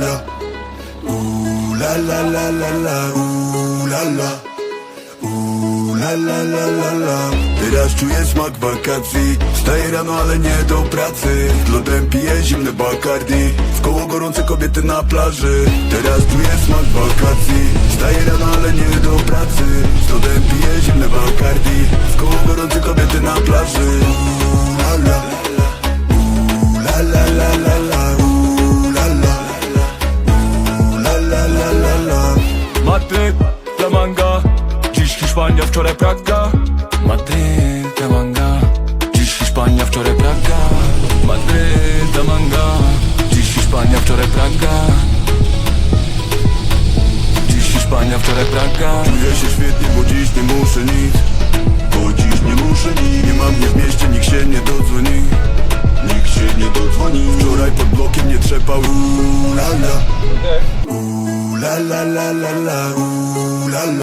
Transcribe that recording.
la. Ooh la la la la la Ooh la la. Ooh la la la la la. Teraz czuję smak wakacji. Wstaję rano, ale nie do pracy. Z lodem piję zimne Bacardi. W koło gorące kobiety na plaży. Teraz czuję smak wakacji. Wstaję rano, ale nie do pracy. Z lodem piję zimne Bacardi. W koło gorące kobiety na plaży. Ooh la la wczoraj Praga. Madryt, Manga. Dziś Hiszpania, wczoraj Praga. Madryt, Manga. Dziś Hiszpania, wczoraj Praga. Dziś Hiszpania, wczoraj Praga. Czuję się świetnie, bo dziś nie muszę nic. Bo dziś nie muszę nic. Nie mam mnie w mieście, nikt się nie dodzwoni. Nikt się nie dodzwoni. Wczoraj pod blokiem nie trzepał. Uuu la. La Uuu la la la la. La Uuu la la